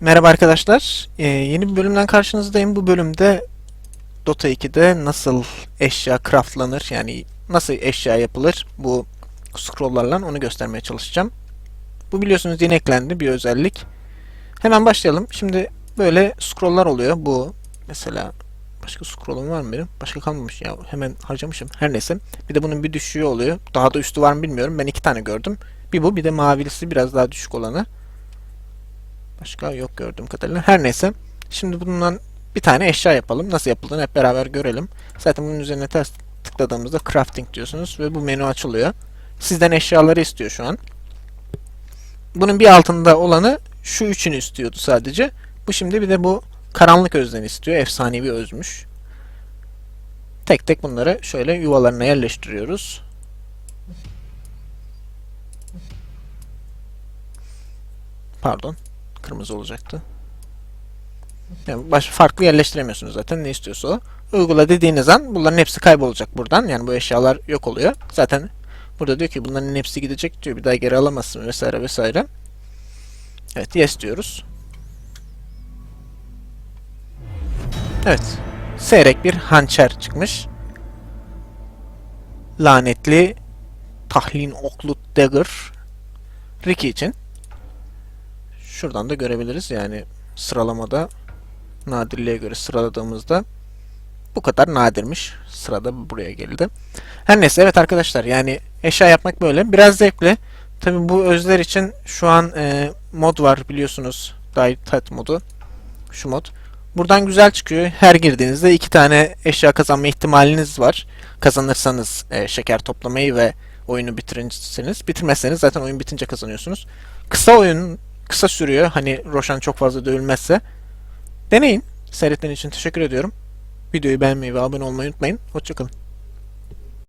Merhaba arkadaşlar. Ee, yeni bir bölümden karşınızdayım. Bu bölümde Dota 2'de nasıl eşya craftlanır yani nasıl eşya yapılır bu scrolllarla onu göstermeye çalışacağım. Bu biliyorsunuz yeni eklendi bir özellik. Hemen başlayalım. Şimdi böyle scrolllar oluyor. Bu mesela başka scrollum var mı benim? Başka kalmamış ya. Hemen harcamışım. Her neyse. Bir de bunun bir düşüğü oluyor. Daha da üstü var mı bilmiyorum. Ben iki tane gördüm. Bir bu bir de mavilisi biraz daha düşük olanı. Başka yok gördüğüm kadarıyla. Her neyse. Şimdi bundan bir tane eşya yapalım. Nasıl yapıldığını hep beraber görelim. Zaten bunun üzerine ters tıkladığımızda crafting diyorsunuz ve bu menü açılıyor. Sizden eşyaları istiyor şu an. Bunun bir altında olanı şu üçünü istiyordu sadece. Bu şimdi bir de bu karanlık özden istiyor. Efsanevi özmüş. Tek tek bunları şöyle yuvalarına yerleştiriyoruz. Pardon. Kırmızı olacaktı. Yani baş, farklı yerleştiremiyorsunuz zaten ne istiyorsa o. Uygula dediğiniz an bunların hepsi kaybolacak buradan. Yani bu eşyalar yok oluyor. Zaten burada diyor ki bunların hepsi gidecek diyor. Bir daha geri alamazsın vesaire vesaire. Evet yes diyoruz. Evet. Seyrek bir hançer çıkmış. Lanetli tahlin oklu dagger Ricky için. Şuradan da görebiliriz yani sıralamada nadirliğe göre sıraladığımızda bu kadar nadirmiş. Sırada buraya geldi. Her neyse evet arkadaşlar yani eşya yapmak böyle. Biraz zevkli. Tabi bu özler için şu an e, mod var biliyorsunuz. Die Tat modu. Şu mod. Buradan güzel çıkıyor. Her girdiğinizde iki tane eşya kazanma ihtimaliniz var. Kazanırsanız e, şeker toplamayı ve oyunu bitirirseniz. Bitirmezseniz zaten oyun bitince kazanıyorsunuz. Kısa oyun kısa sürüyor. Hani Roshan çok fazla dövülmezse. Deneyin. Seyrettiğiniz için teşekkür ediyorum. Videoyu beğenmeyi ve abone olmayı unutmayın. Hoşçakalın.